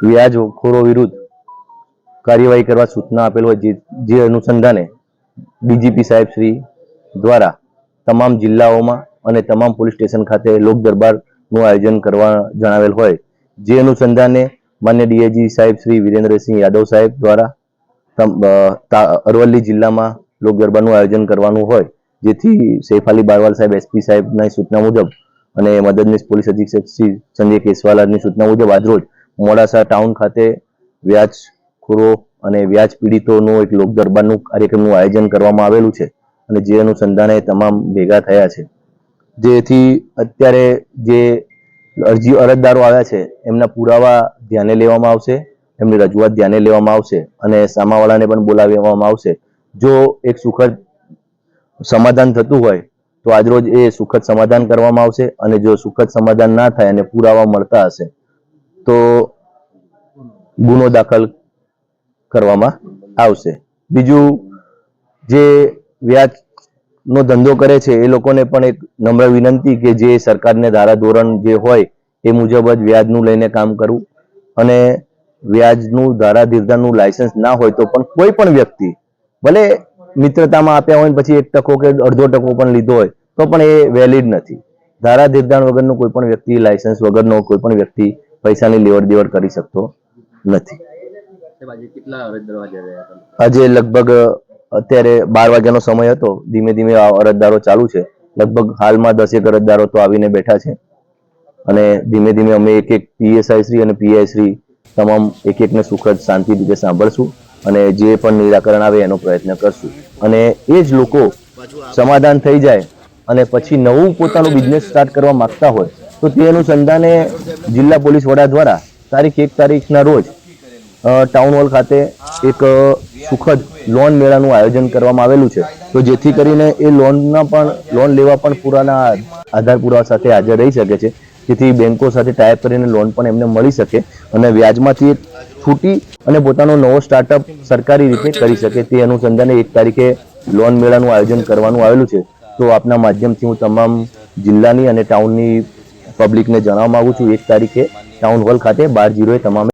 વ્યાજખોરો વિરુદ્ધ કાર્યવાહી કરવા સૂચના આપેલ હોય જે અનુસંધાને ડીજીપી સાહેબ શ્રી દ્વારા તમામ જિલ્લાઓમાં અને તમામ પોલીસ સ્ટેશન ખાતે લોક દરબારનું આયોજન કરવા જણાવેલ હોય. જે અનુસંધાને માન્ય ડીઆઈજી સાહેબ શ્રી વિરેન્દ્રસિંહ યાદવ સાહેબ દ્વારા અરવલ્લી જિલ્લામાં લોક દરબારનું આયોજન કરવાનું હોય. જેથી સૈફ અલી બારવાલ સાહેબ એસપી સાહેબની સૂચના મુજબ અને મદદનીશ પોલીસ અધિક્ષક શ્રી સંજય કેસવાલાની સૂચના મુજબ આજરોજ મોડાસા ટાઉન ખાતે વ્યાજખોરો અને વ્યાજ પીડિતોનું એક લોક દરબારનું કાર્યક્રમનું આયોજન કરવામાં આવેલું છે અને જે અનુસંધાને તમામ ભેગા થયા છે. જેથી અત્યારે જે અરજી અરજદારો આવ્યા છે, એમના પુરાવા ધ્યાને લેવામાં આવશે, એમની રજૂઆત ધ્યાને લેવામાં આવશે અને સામાવાળાને પણ બોલાવી આવશે. જો એક સુખદ સમાધાન થતું હોય, તો આજરોજ એ સુખદ સમાધાન કરવામાં આવશે અને જો સુખદ સમાધાન ના થાય અને પુરાવા મળતા હશે, તો ગુનો દાખલ કરવામાં આવશે. બીજું જે વ્યાજ નો ધંધો કરે છે, એ લોકોને પણ એક નમ્ર વિનંતી કે જે સરકારને ધારાધોરણ જે હોય, એ મુજબ જ વ્યાજનું લઈને કામ કરવું. અને વ્યાજનું, ધારાધીરધારનું લાયસન્સ ના હોય તો પણ કોઈ પણ વ્યક્તિ, ભલે મિત્રતામાં આપ્યા હોય પછી એક ટકો કે અડધો ટકો પણ લીધો હોય, તો પણ એ વેલિડ નથી. ધારાધીરધાર વગરનો કોઈ પણ વ્યક્તિ લાયસન્સ વગરનો કોઈ પણ વ્યક્તિ પૈસાની લેવડ દેવડ કરી શકતો નથી. આજે લગભગ અત્યારે બાર વાગ્યાનો સમય હતો. ધીમે ધીમે અરજદારો ચાલુ છે. લગભગ હાલમાં દસેક અરજદારો તો આવીને બેઠા છે. અને ધીમે ધીમે અમે એક એક પીએસઆઈ શ્રી અને પીઆઈ શ્રી તમામ એક એકને સુખદ શાંતિ રીતે સાંભળશું અને જે પણ નિરાકરણ આવે એનો પ્રયત્ન કરશું. અને એ જ લોકો સમાધાન થઈ જાય અને પછી નવું પોતાનું બિઝનેસ સ્ટાર્ટ કરવા માંગતા હોય તો તે અનુસંધાને જિલ્લા પોલીસ વડા દ્વારા તારીખ એક તારીખના રોજ ટાઉન હોલ ખાતે એક સુખદ લોન મેળાનું આયોજન કરવામાં આવેલું છે. તો જેથી કરીને એ લોનના પણ, લોન લેવા પણ પુરાના આધાર પુરાવા સાથે હાજર રહી શકે છે. જેથી બેંકો સાથે ટાઈપ કરીને લોન પણ એમને મળી શકે અને વ્યાજમાંથી છૂટી અને પોતાનો નવો સ્ટાર્ટઅપ સરકારી રીતે કરી શકે તે અનુસંધાને એક તારીખે લોન મેળાનું આયોજન કરવાનું આવેલું છે. તો આપના માધ્યમથી હું તમામ જિલ્લાની અને ટાઉનની પબ્લિકને જણાવવા માગું છું, એક તારીખે ટાઉન હોલ ખાતે બાર જીરોએ તમામે